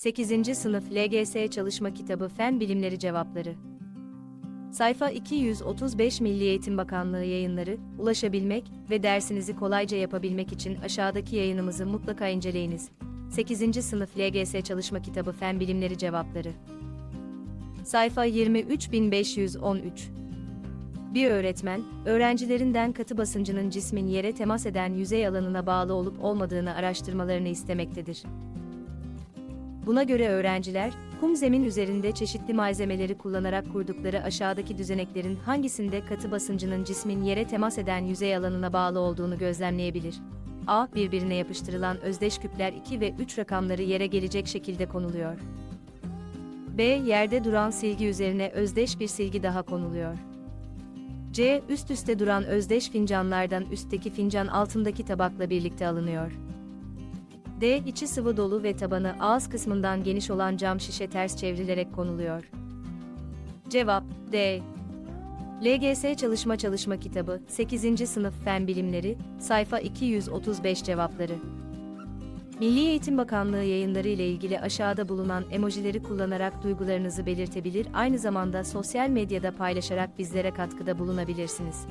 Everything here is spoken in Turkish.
8. Sınıf LGS Çalışma Kitabı Fen Bilimleri Cevapları Sayfa 235 Milli Eğitim Bakanlığı yayınları, ulaşabilmek ve dersinizi kolayca yapabilmek için aşağıdaki yayınımızı mutlaka inceleyiniz. 8. Sınıf LGS Çalışma Kitabı Fen Bilimleri Cevapları Sayfa 23513 Bir öğretmen, öğrencilerinden katı basıncının cismin yere temas eden yüzey alanına bağlı olup olmadığını araştırmalarını istemektedir. Buna göre öğrenciler, kum zemin üzerinde çeşitli malzemeleri kullanarak kurdukları aşağıdaki düzeneklerin hangisinde katı basıncının cismin yere temas eden yüzey alanına bağlı olduğunu gözlemleyebilir. A. Birbirine yapıştırılan özdeş küpler 2 ve 3 rakamları yere gelecek şekilde konuluyor. B. Yerde duran silgi üzerine özdeş bir silgi daha konuluyor. C. Üst üste duran özdeş fincanlardan üstteki fincan altındaki tabakla birlikte alınıyor. D. içi sıvı dolu ve tabanı ağız kısmından geniş olan cam şişe ters çevrilerek konuluyor. Cevap D. LGS Çalışma Çalışma Kitabı 8. Sınıf Fen Bilimleri sayfa 235 cevapları. Milli Eğitim Bakanlığı yayınları ile ilgili aşağıda bulunan emojileri kullanarak duygularınızı belirtebilir, aynı zamanda sosyal medyada paylaşarak bizlere katkıda bulunabilirsiniz.